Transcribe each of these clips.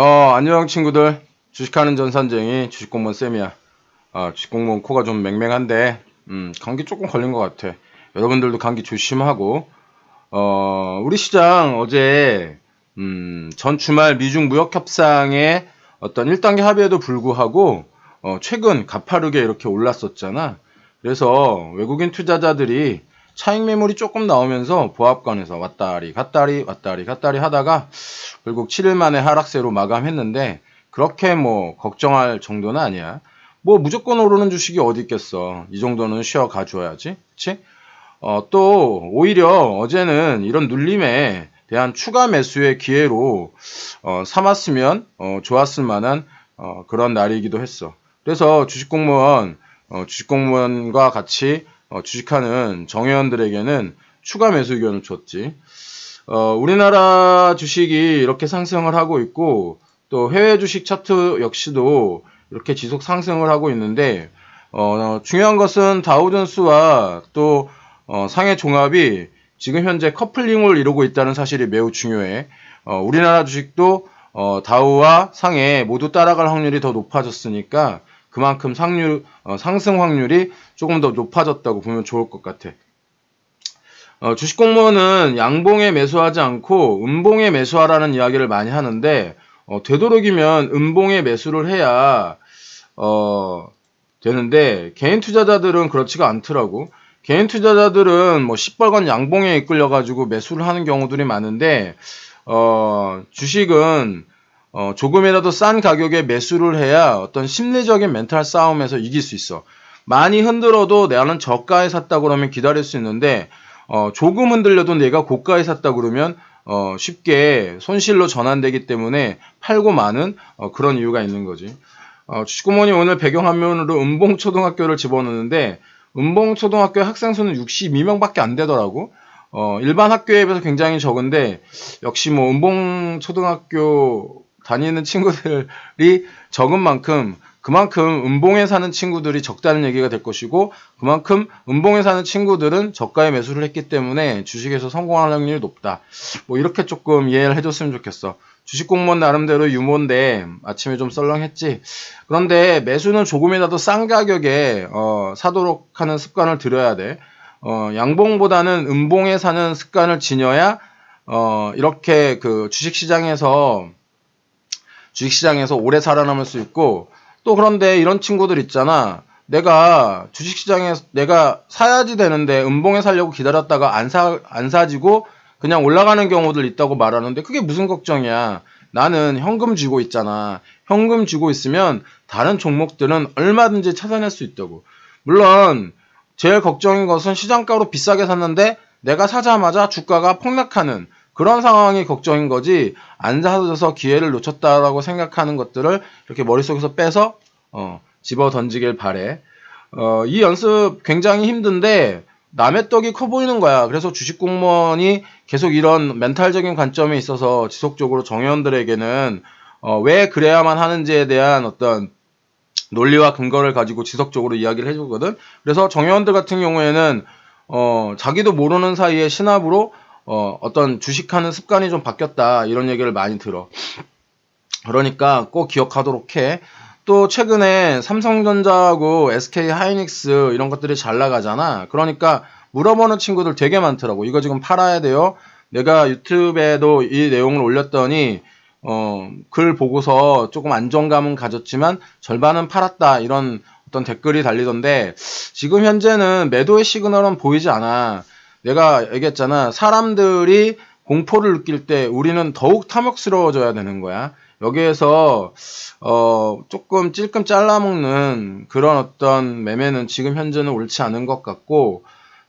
어, 안녕 친구들. 주식하는 전산쟁이 주식공무원 쌤이야. 아, 주식공무원 코가 좀 맹맹한데, 음, 감기 조금 걸린 것 같아. 여러분들도 감기 조심하고, 어, 우리 시장 어제, 음, 전 주말 미중 무역 협상의 어떤 1단계 합의에도 불구하고, 어, 최근 가파르게 이렇게 올랐었잖아. 그래서 외국인 투자자들이 차익 매물이 조금 나오면서 보합권에서 왔다리 갔다리 왔다리 갔다리 하다가 결국 7일 만에 하락세로 마감했는데 그렇게 뭐 걱정할 정도는 아니야. 뭐 무조건 오르는 주식이 어디 있겠어. 이 정도는 쉬어 가줘야지. 그치? 어, 또 오히려 어제는 이런 눌림에 대한 추가 매수의 기회로 어, 삼았으면 어, 좋았을 만한 어, 그런 날이기도 했어. 그래서 주식공무원 어, 주식공무원과 같이 어, 주식하는 정회원들에게는 추가 매수 의견을 줬지. 어, 우리나라 주식이 이렇게 상승을 하고 있고 또 해외 주식 차트 역시도 이렇게 지속 상승을 하고 있는데 어, 중요한 것은 다우존스와 또 어, 상해 종합이 지금 현재 커플링을 이루고 있다는 사실이 매우 중요해. 어, 우리나라 주식도 어, 다우와 상해 모두 따라갈 확률이 더 높아졌으니까 그만큼 상률, 어, 상승 확률이 조금 더 높아졌다고 보면 좋을 것 같아. 어, 주식 공무원은 양봉에 매수하지 않고 음봉에 매수하라는 이야기를 많이 하는데 어, 되도록이면 음봉에 매수를 해야 어, 되는데 개인 투자자들은 그렇지가 않더라고. 개인 투자자들은 뭐 시뻘건 양봉에 이끌려 가지고 매수를 하는 경우들이 많은데 어, 주식은 어, 조금이라도 싼 가격에 매수를 해야 어떤 심리적인 멘탈 싸움에서 이길 수 있어. 많이 흔들어도 나는 저가에 샀다 그러면 기다릴 수 있는데 어, 조금 흔들려도 내가 고가에 샀다 그러면 어, 쉽게 손실로 전환되기 때문에 팔고 마는 어, 그런 이유가 있는 거지. 어, 주식구몬이 오늘 배경 화면으로 은봉초등학교를 집어넣는데 은봉초등학교 학생 수는 62명밖에 안 되더라고. 어, 일반 학교에 비해서 굉장히 적은데 역시 뭐 은봉초등학교 다니는 친구들이 적은 만큼 그만큼 음봉에 사는 친구들이 적다는 얘기가 될 것이고 그만큼 음봉에 사는 친구들은 저가에 매수를 했기 때문에 주식에서 성공할 확률이 높다. 뭐 이렇게 조금 이해를 해줬으면 좋겠어. 주식 공무원 나름대로 유머인데 아침에 좀 썰렁했지. 그런데 매수는 조금이라도 싼 가격에 어, 사도록 하는 습관을 들여야 돼. 어, 양봉보다는 음봉에 사는 습관을 지녀야 어, 이렇게 그 주식시장에서 주식시장에서 오래 살아남을 수 있고 또 그런데 이런 친구들 있잖아. 내가 주식시장에서 내가 사야지 되는데 음봉에 살려고 기다렸다가 안 사, 안 사지고 그냥 올라가는 경우들 있다고 말하는데 그게 무슨 걱정이야. 나는 현금 쥐고 있잖아. 현금 쥐고 있으면 다른 종목들은 얼마든지 찾아낼 수 있다고. 물론 제일 걱정인 것은 시장가로 비싸게 샀는데 내가 사자마자 주가가 폭락하는 그런 상황이 걱정인 거지 안 사서 기회를 놓쳤다라고 생각하는 것들을 이렇게 머릿속에서 빼서 어, 집어 던지길 바래. 어, 이 연습 굉장히 힘든데 남의 떡이 커 보이는 거야. 그래서 주식 공무원이 계속 이런 멘탈적인 관점에 있어서 지속적으로 정회원들에게는 어, 왜 그래야만 하는지에 대한 어떤 논리와 근거를 가지고 지속적으로 이야기를 해주거든. 그래서 정회원들 같은 경우에는 어, 자기도 모르는 사이에 신압으로 어, 어떤 주식하는 습관이 좀 바뀌었다 이런 얘기를 많이 들어. 그러니까 꼭 기억하도록 해. 또 최근에 삼성전자하고 SK 하이닉스 이런 것들이 잘 나가잖아. 그러니까 물어보는 친구들 되게 많더라고. 이거 지금 팔아야 돼요. 내가 유튜브에도 이 내용을 올렸더니 어, 글 보고서 조금 안정감은 가졌지만 절반은 팔았다 이런 어떤 댓글이 달리던데 지금 현재는 매도의 시그널은 보이지 않아. 내가 얘기했잖아. 사람들이 공포를 느낄 때 우리는 더욱 탐욕스러워져야 되는 거야. 여기에서 어 조금 찔끔 잘라먹는 그런 어떤 매매는 지금 현재는 옳지 않은 것 같고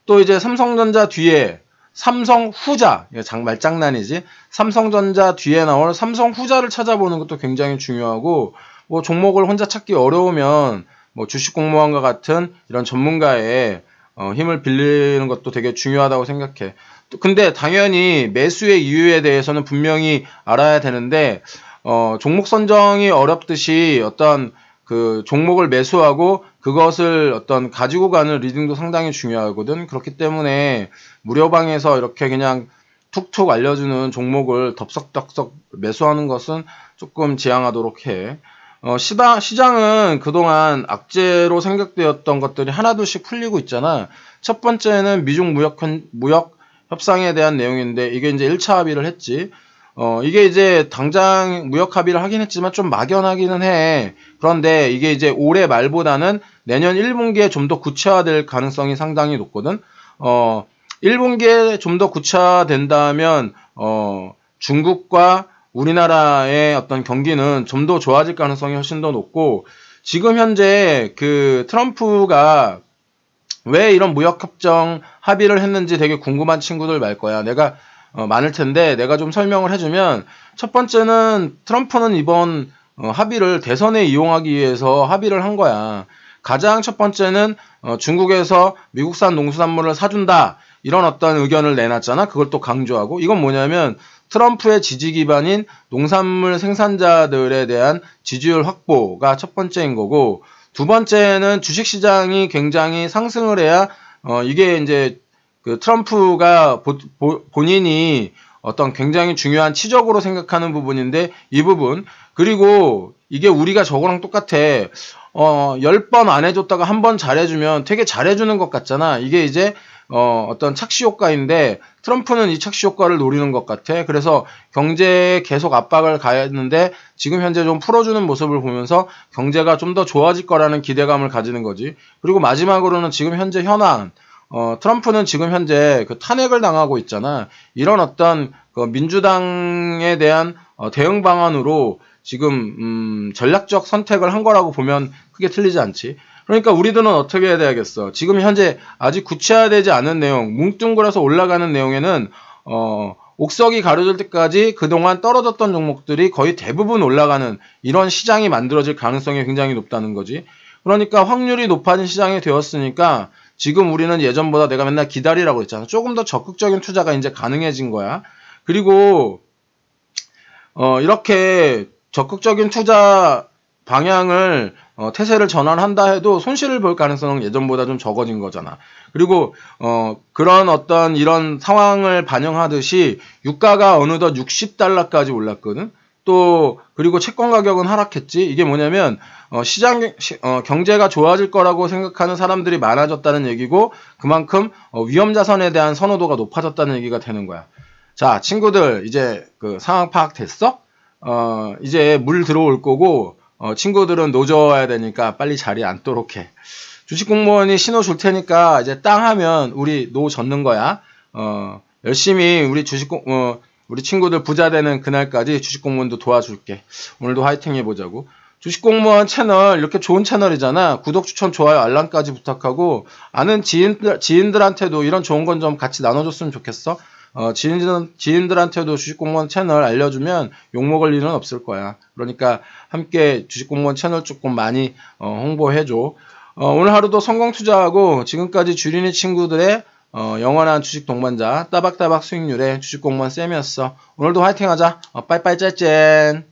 또 이제 삼성전자 뒤에 삼성 후자 장 말장난이지 삼성전자 뒤에 나올 삼성 후자를 찾아보는 것도 굉장히 중요하고 뭐 종목을 혼자 찾기 어려우면 뭐 주식 공무원과 같은 이런 전문가의 어, 힘을 빌리는 것도 되게 중요하다고 생각해. 근데 당연히 매수의 이유에 대해서는 분명히 알아야 되는데 어, 종목 선정이 어렵듯이 어떤 그 종목을 매수하고 그것을 어떤 가지고 가는 리딩도 상당히 중요하거든. 그렇기 때문에 무료방에서 이렇게 그냥 툭툭 알려주는 종목을 덥석덥석 매수하는 것은 조금 지양하도록 해. 어, 시장, 시장은 그동안 악재로 생각되었던 것들이 하나둘씩 풀리고 있잖아. 첫 번째는 미중 무역, 현- 무역 협상에 대한 내용인데 이게 이제 1차 합의를 했지. 어, 이게 이제 당장 무역 합의를 하긴 했지만 좀 막연하기는 해. 그런데 이게 이제 올해 말보다는 내년 1분기에 좀 더 구체화될 가능성이 상당히 높거든. 어, 1분기에 좀 더 구체화된다면, 어, 중국과 우리나라의 어떤 경기는 좀 더 좋아질 가능성이 훨씬 더 높고, 지금 현재 그 트럼프가 왜 이런 무역협정 합의를 했는지 되게 궁금한 친구들 말 거야. 내가 어, 많을 텐데 내가 좀 설명을 해주면 첫 번째는 트럼프는 이번 어, 합의를 대선에 이용하기 위해서 합의를 한 거야. 가장 첫 번째는 어, 중국에서 미국산 농수산물을 사준다 이런 어떤 의견을 내놨잖아. 그걸 또 강조하고 이건 뭐냐면 트럼프의 지지 기반인 농산물 생산자들에 대한 지지율 확보가 첫 번째인 거고 두 번째는 주식 시장이 굉장히 상승을 해야 어, 이게 이제 그 트럼프가 보- 보- 본인이 어떤 굉장히 중요한 치적으로 생각하는 부분인데 이 부분. 그리고 이게 우리가 저거랑 똑같아. 어 10번 안 해줬다가 한 번 잘해주면 되게 잘해주는 것 같잖아. 이게 이제 어 어떤 착시 효과인데 트럼프는 이 착시 효과를 노리는 것 같아 그래서 경제에 계속 압박을 가했는데 지금 현재 좀 풀어주는 모습을 보면서 경제가 좀 더 좋아질 거라는 기대감을 가지는 거지 그리고 마지막으로는 지금 현재 현안 어, 트럼프는 지금 현재 그 탄핵을 당하고 있잖아. 이런 어떤 그 민주당에 대한 어, 대응 방안으로 지금 음, 전략적 선택을 한 거라고 보면 크게 틀리지 않지. 그러니까 우리들은 어떻게 해야 되겠어? 지금 현재 아직 구체화되지 않은 내용, 뭉뚱그려서 올라가는 내용에는 어, 옥석이 가려질 때까지 그동안 떨어졌던 종목들이 거의 대부분 올라가는 이런 시장이 만들어질 가능성이 굉장히 높다는 거지. 그러니까 확률이 높아진 시장이 되었으니까 지금 우리는 예전보다 내가 맨날 기다리라고 했잖아. 조금 더 적극적인 투자가 이제 가능해진 거야. 그리고 어, 이렇게 적극적인 투자 방향을 어, 태세를 전환한다 해도 손실을 볼 가능성은 예전보다 좀 적어진 거잖아. 그리고 어, 그런 어떤 이런 상황을 반영하듯이 유가가 어느덧 60달러까지 올랐거든. 또 그리고 채권 가격은 하락했지. 이게 뭐냐면 어, 시장 시- 어, 경제가 좋아질 거라고 생각하는 사람들이 많아졌다는 얘기고 그만큼 어, 위험 자산에 대한 선호도가 높아졌다는 얘기가 되는 거야. 자, 친구들 이제 그 상황 파악 됐어? 어, 이제 물 들어올 거고 어, 친구들은 노져와야 되니까 빨리 자리에 앉도록 해. 주식 공무원이 신호 줄 테니까 이제 땅 하면 우리 노 젓는 거야. 어, 열심히 우리 주식 공, 어, 우리 친구들 부자 되는 그날까지 주식 공무원도 도와줄게. 오늘도 화이팅 해보자고. 주식 공무원 채널 이렇게 좋은 채널이잖아. 구독, 추천, 좋아요, 알람까지 부탁하고 아는 지인들 지인들한테도 이런 좋은 건 좀 같이 나눠줬으면 좋겠어. 어, 지인들, 지인들한테도 주식공무원 채널 알려주면 욕먹을 일은 없을 거야. 그러니까 함께 주식공무원 채널 조금 많이 어, 홍보해줘. 어, 오늘 하루도 성공 투자하고 지금까지 주린이 친구들의 어, 영원한 주식 동반자 따박따박 수익률의 주식공무원 쌤이었어. 오늘도 화이팅 하자. 어, 빠이빠이 짜짠.